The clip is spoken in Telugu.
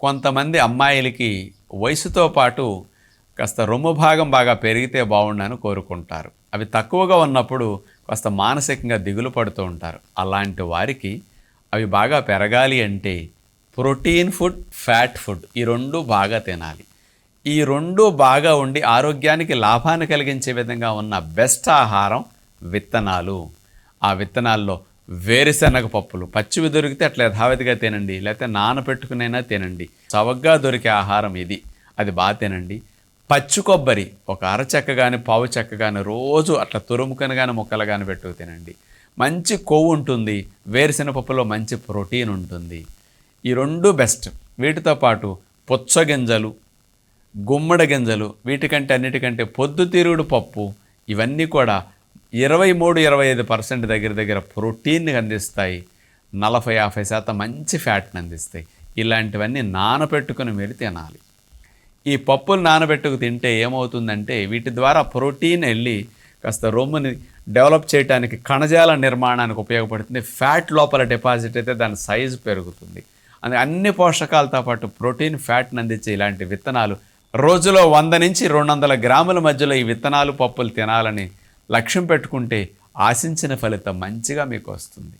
కొంతమంది అమ్మాయిలకి వయసుతో పాటు కాస్త రొమ్ము భాగం బాగా పెరిగితే బాగుండని కోరుకుంటారు. అవి తక్కువగా ఉన్నప్పుడు కాస్త మానసికంగా దిగులు పడుతూ ఉంటారు. అలాంటి వారికి అవి బాగా పెరగాలి అంటే ప్రోటీన్ ఫుడ్ ఫ్యాట్ ఫుడ్ ఈ రెండు బాగా తినాలి. ఈ రెండు బాగా ఉండి ఆరోగ్యానికి లాభాన్ని కలిగించే విధంగా ఉన్న బెస్ట్ ఆహారం విత్తనాలు. ఆ విత్తనాల్లో వేరుశనగ పప్పులు. పచ్చివి దొరికితే అట్లా యథావిధిగా తినండి. లేకపోతే నానబెట్టుకునైనా తినండి. చవగ్గా దొరికే ఆహారం ఇది. అది బాగా తినండి. పచ్చి కొబ్బరి ఒక అరచెక్క కానీ పావు చెక్క కానీ రోజు అట్లా తురుముకను కానీ ముక్కలు కానీ పెట్టుకు తినండి. మంచి కొవ్వు ఉంటుంది. వేరుశెనగ పప్పులో మంచి ప్రోటీన్ ఉంటుంది. ఈ రెండు బెస్ట్. వీటితో పాటు పుచ్చగింజలు గుమ్మడి గింజలు వీటికంటే అన్నిటికంటే పొద్దుతిరుగుడు పప్పు ఇవన్నీ కూడా ఇరవై మూడు ఇరవై ఐదు పర్సెంట్ దగ్గర దగ్గర ప్రోటీన్ని అందిస్తాయి. నలభై యాభై శాతం మంచి ఫ్యాట్ని అందిస్తాయి. ఇలాంటివన్నీ నానబెట్టుకుని మీరు తినాలి. ఈ పప్పులు నానబెట్టుకు తింటే ఏమవుతుందంటే వీటి ద్వారా ప్రోటీన్ వెళ్ళి కాస్త రొమ్ముని డెవలప్ చేయడానికి కణజాల నిర్మాణానికి ఉపయోగపడుతుంది. ఫ్యాట్ లోపల డిపాజిట్ అయితే దాని సైజు పెరుగుతుంది. అందుకే అన్ని పోషకాలతో పాటు ప్రోటీన్ ఫ్యాట్ని అందించే ఇలాంటి విత్తనాలు రోజులో వంద నుంచి రెండు వందల గ్రాముల మధ్యలో ఈ విత్తనాలు పప్పులు తినాలని లక్ష్యం పెట్టుకుంటే ఆశించిన ఫలితం మంచిగా మీకు వస్తుంది.